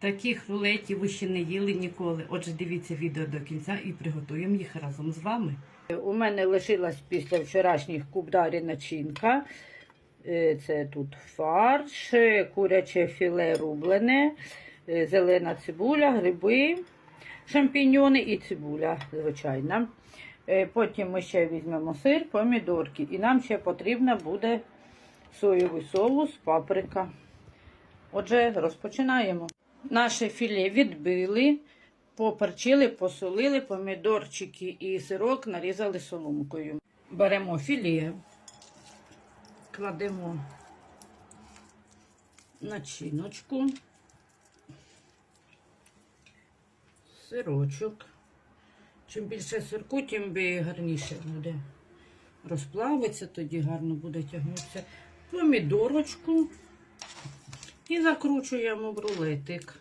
Таких рулетів ви ще не їли ніколи. Отже, дивіться відео до кінця і приготуємо їх разом з вами. У мене лишилась після вчорашніх кубдарі начинка. Е, Це тут фарш, е, куряче філе рублене, е, зелена цибуля, гриби, шампіньони і цибуля, звичайна. Е, Потім ми ще візьмемо сир, помідорки. І нам ще потрібна буде соєвий соус, паприка. Отже, розпочинаємо. Наше філе відбили, поперчили, посолили, помідорчики і сирок нарізали соломкою. Беремо філе, кладемо начиночку, сирочок. Чим більше сирку, тим гарніше буде. Розплавиться, тоді гарно буде тягнутися. Помідорочку і закручуємо в рулетик.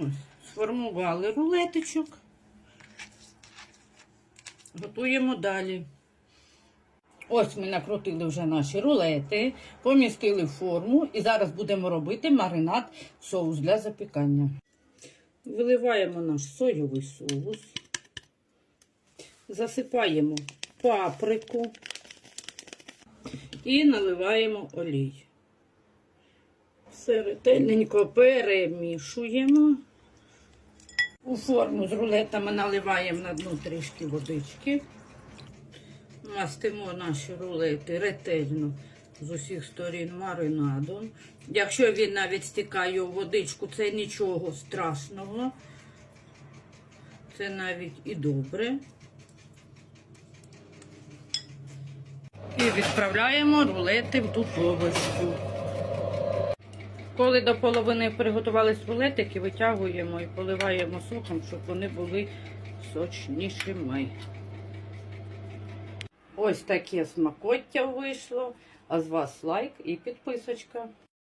Ось, сформували рулетичок. Готуємо далі. Ось ми накрутили вже наші рулети, помістили форму і зараз будемо робити маринад соус для запікання. Виливаємо наш соєвий соус, засипаємо паприку і наливаємо олій. Все ретельненько перемішуємо. У форму з рулетами наливаємо на дно трішки водички. Мастимо наші рулети ретельно з усіх сторін маринадом. Якщо він навіть стікає у водичку, це нічого страшного. Це навіть і добре. Відправляємо рулети в духовочку. Коли до половини приготувались рулетики, витягуємо і поливаємо соком, щоб вони були сочнішими. Ось таке смакоття вийшло. А з вас лайк і підписочка.